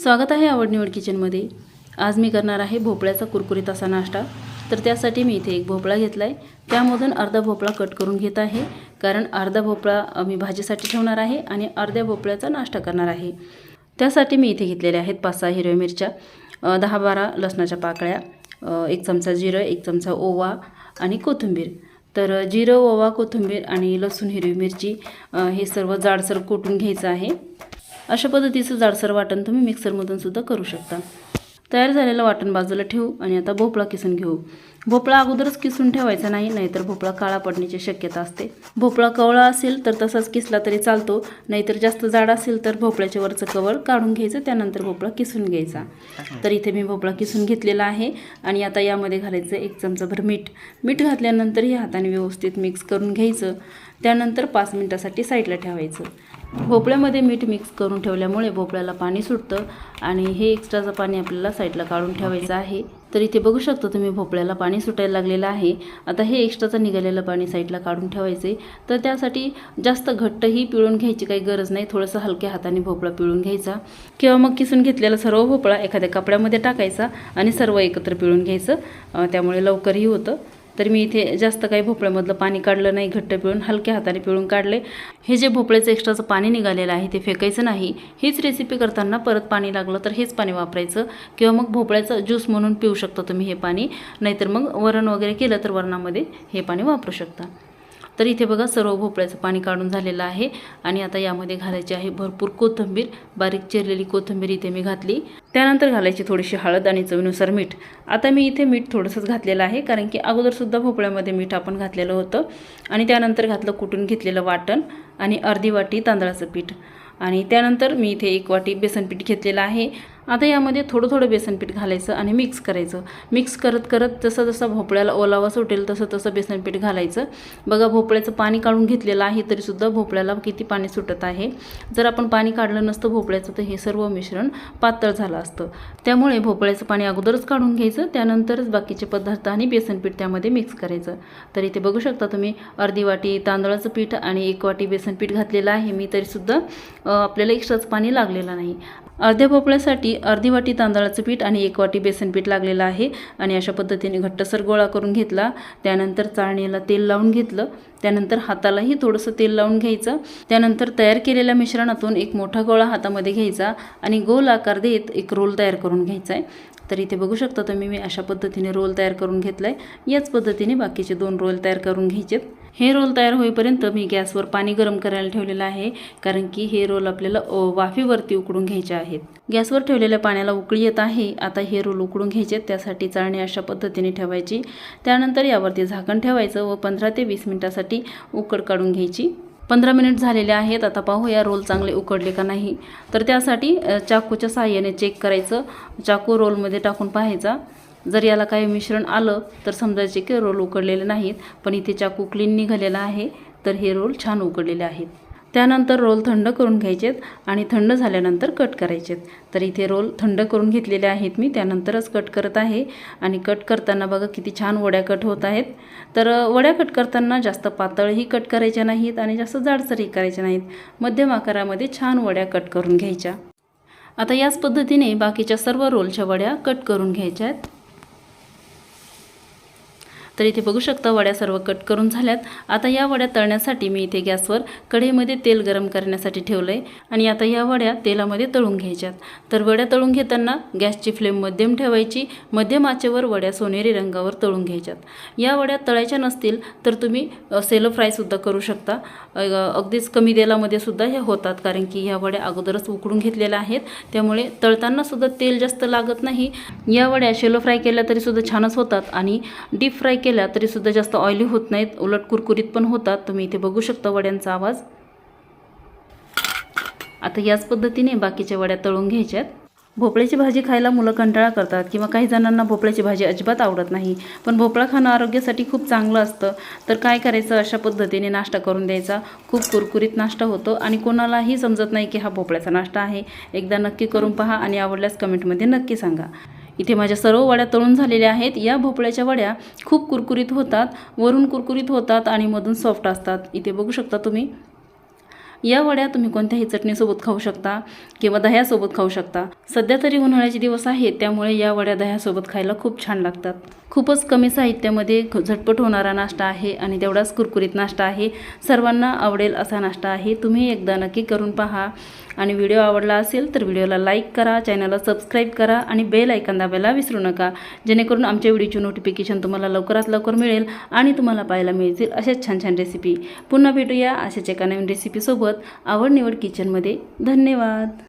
स्वागत आहे आवड निवड किचनमध्ये. आज मी करणार आहे भोपळ्याचा कुरकुरीत असा नाश्ता. तर त्यासाठी मी इथे एक भोपळा घेतला आहे त्यामधून अर्धा भोपळा कट करून घेत आहे. कारण अर्धा भोपळा मी भाजीसाठी ठेवणार आहे आणि अर्ध्या भोपळ्याचा नाश्ता करणार आहे. त्यासाठी मी इथे घेतलेल्या आहेत पाच सहा हिरव्या मिरच्या दहा बारा लसणाच्या पाकळ्या एक चमचा जिरं एक चमचा ओवा आणि कोथिंबीर. तर जिरं ओवा कोथिंबीर आणि लसूण हिरवी मिरची हे सर्व जाडसर कोटून घ्यायचं आहे. अशा पद्धतीचं जाडसर वाटण तुम्ही मिक्सरमधून सुद्धा करू शकता. तयार झालेलं वाटण बाजूला ठेवू आणि आता भोपळा किसून घेऊ. भोपळा अगोदरच किसून ठेवायचा नाही नाहीतर भोपळा काळा पडण्याची शक्यता असते. भोपळा कवळा असेल तर तसाच किसला तरी चालतो नाहीतर जास्त जाड असेल तर भोपळ्याच्या वरचं कवळ काढून घ्यायचं त्यानंतर भोपळा किसून घ्यायचा. तर इथे मी भोपळा किसून घेतलेला आहे आणि आता यामध्ये घालायचं एक चमचाभर मीठ. मीठ घातल्यानंतर हे हाताने व्यवस्थित मिक्स करून घ्यायचं. त्यानंतर पाच मिनटासाठी साईडला ठेवायचं. भोपळ्यामध्ये मीठ मिक्स करून ठेवल्यामुळे भोपळ्याला पाणी सुटतं आणि हे एक्स्ट्राचं पाणी आपल्याला साईडला काढून ठेवायचं आहे. तर इथे बघू शकता तुम्ही भोपळ्याला पाणी सुटायला लागलेलं आहे. आता हे एक्स्ट्राचं निघालेलं पाणी साईडला काढून ठेवायचं आहे तर त्यासाठी जास्त घट्टही पिळून घ्यायची काही गरज नाही. थोडंसं हलक्या हाताने भोपळा पिळून घ्यायचा. किंवा मग किसून घेतलेला सर्व भोपळा एखाद्या कपड्यामध्ये टाकायचा आणि सर्व एकत्र पिळून घ्यायचं. त्यामुळे लवकरही होतं. तर मी इथे जास्त काही भोपळ्यामधलं पाणी काढलं नाही घट्ट पिळून हलक्या हाताने पिळून काढले. हे जे भोपळ्याचं एक्स्ट्राचं पाणी निघालेलं आहे ते फेकायचं नाही. हीच रेसिपी करताना परत पाणी लागलं तर हेच पाणी वापरायचं किंवा मग भोपळ्याचं ज्यूस म्हणून पिऊ शकता तुम्ही हे पाणी. नाहीतर मग वरण वगैरे केलं तर वरणामध्ये हे पाणी वापरू शकता. तर इथे बघा सर्व भोपळ्याचं पाणी काढून झालेलं आहे. आणि आता यामध्ये घालायची आहे भरपूर कोथिंबीर. बारीक चिरलेली कोथिंबीर इथे मी घातली. त्यानंतर घालायची थोडीशी हळद आणि चवीनुसार मीठ. आता मी इथे मीठ थोडंसंच घातलेलं आहे कारण की अगोदरसुद्धा भोपळ्यामध्ये मीठ आपण घातलेलं होतं. आणि त्यानंतर घातलं कुटून घेतलेलं वाटण आणि अर्धी वाटी तांदळाचं पीठ. आणि त्यानंतर मी इथे एक वाटी बेसन पीठ घेतलेलं आहे. आता यामध्ये थोडं थोडं बेसनपीठ घालायचं आणि मिक्स करायचं. मिक्स करत करत जसं जसा भोपळ्याला ओलावा सुटेल तसं तसं बेसनपीठ घालायचं. बघा भोपळ्याचं पाणी काढून घेतलेलं आहे तरीसुद्धा भोपळ्याला किती पाणी सुटत आहे. जर आपण पाणी काढलं नसतं भोपळ्याचं तर हे सर्व मिश्रण पातळ झालं असतं. त्यामुळे भोपळ्याचं पाणी अगोदरच काढून घ्यायचं त्यानंतरच बाकीचे पदार्थ आणि बेसनपीठ त्यामध्ये मिक्स करायचं. तर इथे बघू शकता तुम्ही अर्धी वाटी तांदळाचं पीठ आणि एक वाटी बेसनपीठ घातलेलं आहे. मी तरीसुद्धा आपल्याला एक्स्ट्राच पाणी लागलेलं नाही. अर्ध्या भोपळ्यासाठी अर्धी वाटी तांदळाचं पीठ आणि एक वाटी बेसन पीठ लागलेलं आहे आणि अशा पद्धतीने घट्टसर गोळा करून घेतला. त्यानंतर चाळणीला तेल लावून घेतलं. त्यानंतर हातालाही थोडंसं तेल लावून घ्यायचं. त्यानंतर तयार केलेल्या मिश्रणातून एक मोठा गोळा हातामध्ये घ्यायचा आणि गोल आकार देत एक रोल तयार करून घ्यायचा आहे. तर इथे बघू शकता तुम्ही मी अशा पद्धतीने रोल तयार करून घेतला आहे याच पद्धतीने बाकीचे दोन रोल तयार करून घ्यायचेत. हे रोल तयार होईपर्यंत मी गॅसवर पाणी गरम करायला ठेवलेलं आहे कारण की हे रोल आपल्याला वाफेवरती उकडून घ्यायचे आहेत. गॅसवर ठेवलेल्या पाण्याला उकळी येत आहे आता हे रोल उकडून घ्यायचे त्यासाठी चाळणी अशा पद्धतीने ठेवायची. त्यानंतर यावरती झाकण ठेवायचं व पंधरा ते वीस मिनटासाठी उकड काढून घ्यायची. पंधरा मिनिट झालेले आहेत आता पाहूया रोल चांगले उकडले का नाही. तर त्यासाठी चाकूच्या सहाय्याने चेक करायचं. चाकू रोलमध्ये टाकून पाहायचा. जर याला काही मिश्रण आलं तर समजायचे की रोल उकडलेले नाहीत पण इथे चाकू क्लीन निघालेला आहे तर हे रोल छान उकडलेले आहेत. त्यानंतर रोल थंड करून घ्यायचेत आणि थंड झाल्यानंतर कट करायचेत. तर इथे रोल थंड करून घेतलेले आहेत मी त्यानंतरच कट करत आहे. आणि कट करताना बघा किती छान वड्या कट होत आहेत. तर वड्या कट करताना जास्त पातळही कट करायच्या नाहीत आणि जास्त जाडसरही करायच्या नाहीत. मध्यम आकारामध्ये छान वड्या कट करून घ्यायच्या. आता याच पद्धतीने बाकीच्या सर्व रोलच्या वड्या कट करून घ्यायच्या आहेत. तर इथे बघू शकता वड्या सर्व कट करून झाल्यात. आता या वड्या तळण्यासाठी मी इथे गॅसवर कढईमध्ये तेल गरम करण्यासाठी ठेवलं आहे आणि आता या वड्या तेलामध्ये तळून घ्यायच्यात. तर वड्या तळून घेताना गॅसची फ्लेम मध्यम ठेवायची मध्यम आचेवर वड्या सोनेरी रंगावर तळून घ्यायच्यात. या वड्या तळायच्या नसतील तर तुम्ही सेलो फ्रायसुद्धा करू शकता. अगदीच कमी तेलामध्ये सुद्धा हे होतात कारण की ह्या वड्या अगोदरच उकडून घेतलेल्या आहेत. त्यामुळे तळतानासुद्धा तेल जास्त लागत नाही. या वड्या शेलो फ्राय केल्या तरीसुद्धा छानच होतात आणि डीप फ्राय केल्या केल्या तरीसुद्धा जास्त ऑइली होत नाहीत. उलट कुरकुरीत पण होतात. तुम्ही इथे बघू शकता वड्यांचा आवाज. आता याच पद्धतीने बाकीच्या वड्या तळून घ्यायच्यात. भोपळ्याची भाजी खायला मुलं कंटाळा करतात किंवा काही जणांना भोपळ्याची भाजी अजिबात आवडत नाही. पण भोपळा खाणं आरोग्यासाठी खूप चांगलं असतं. तर काय करायचं? अशा पद्धतीने नाश्ता करून द्यायचा. खूप कुरकुरीत नाश्ता होतो आणि कोणालाही समजत नाही की हा भोपळ्याचा नाश्ता आहे. एकदा नक्की करून पहा आणि आवडल्यास कमेंटमध्ये नक्की सांगा. इथे माझ्या सर्व वड्या तळून झालेल्या आहेत. या भोपळ्याच्या वड्या खूप कुरकुरीत होतात वरून कुरकुरीत होतात आणि मधून सॉफ्ट असतात. इथे बघू शकता तुम्ही. या वड्या तुम्ही कोणत्याही चटणीसोबत खाऊ शकता किंवा दह्यासोबत खाऊ शकता. सध्या तरी उन्हाळ्याचे दिवस आहेत त्यामुळे या वड्या दह्यासोबत खायला खूप छान लागतात. खूपच कमी साहित्यामध्ये ख- झटपट होणारा नाश्ता आहे आणि तेवढाच कुरकुरीत नाश्ता आहे. सर्वांना आवडेल असा नाश्ता आहे. तुम्ही एकदा नक्की करून पहा. आणि व्हिडिओ आवडला असेल तर व्हिडिओला लाईक करा चॅनलला सबस्क्राईब करा आणि बेल ऐकन दाबायला विसरू नका. जेणेकरून आमच्या व्हिडिओची नोटिफिकेशन तुम्हाला लवकरात लवकर मिळेल आणि तुम्हाला पाहायला मिळतील अशाच छान छान रेसिपी. पुन्हा भेटूया अशाच एका नवीन रेसिपीसोबत. आवड निवड किचनमध्ये धन्यवाद.